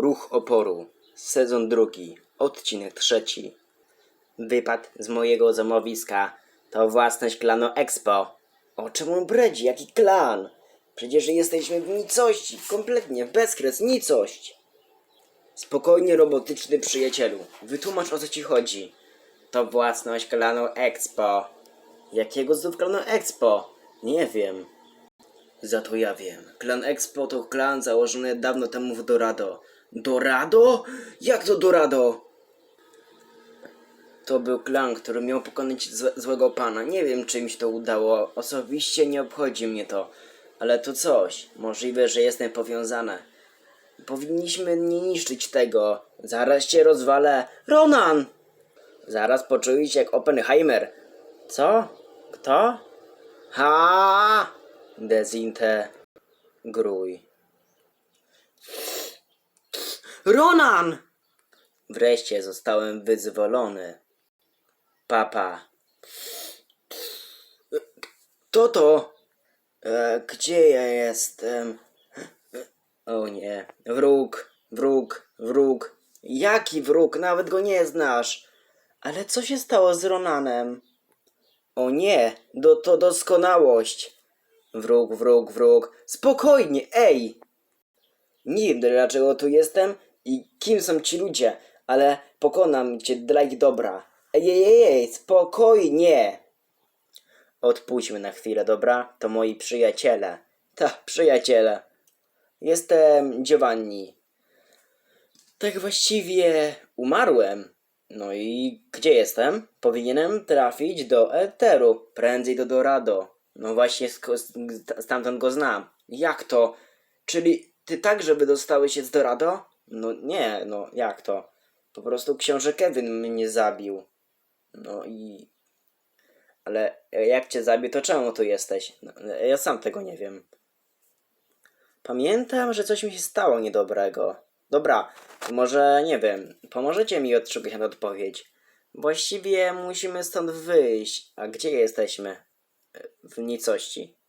Ruch oporu. Sezon drugi. Odcinek trzeci. Wypad z mojego zamowiska to własność klanu Expo. O czym on bredzi? Jaki klan? Przecież jesteśmy w nicości. Kompletnie bezkres nicość. Spokojnie, robotyczny przyjacielu. Wytłumacz o co ci chodzi. To własność klanu Expo. Jakiego znów klanu Expo? Nie wiem. Za to ja wiem. Klan Expo to klan założony dawno temu w Dorado. Dorado? Jak to Dorado? To był klan, który miał pokonać złe, złego pana. Nie wiem, czy mi się to udało. Osobiście nie obchodzi mnie to. Ale to coś. Możliwe, że jestem powiązane. Powinniśmy nie niszczyć tego. Zaraz cię rozwalę. Ronan! Zaraz poczujesz jak Oppenheimer. Co? Kto? Ha! Dezintegruj. Ronan! Wreszcie zostałem wyzwolony. Papa. To to? E, gdzie ja jestem? O nie. Wróg, wróg, wróg. Jaki wróg? Nawet go nie znasz. Ale co się stało z Ronanem? O nie, do, to doskonałość. Wróg, wróg, wróg. Spokojnie, ej! Nie wiem dlaczego tu jestem i kim są ci ludzie, ale pokonam cię dla ich dobra. Ej, ej, ej, spokojnie! Odpuśćmy na chwilę, dobra? To moi przyjaciele. Tak, przyjaciele. Jestem Giovanni. Tak właściwie umarłem. No i gdzie jestem? Powinienem trafić do Eteru, prędzej do Dorado. No właśnie stamtąd go znam. Jak to? Czyli ty także wydostałeś się z Dorado? No nie, no jak to? Po prostu książę Kevin mnie zabił. No i... Ale jak cię zabił, to czemu tu jesteś? No, ja sam tego nie wiem. Pamiętam, że coś mi się stało niedobrego. Dobra, może nie wiem, pomożecie mi odszukać na odpowiedź. Właściwie musimy stąd wyjść. A gdzie jesteśmy? W nicości.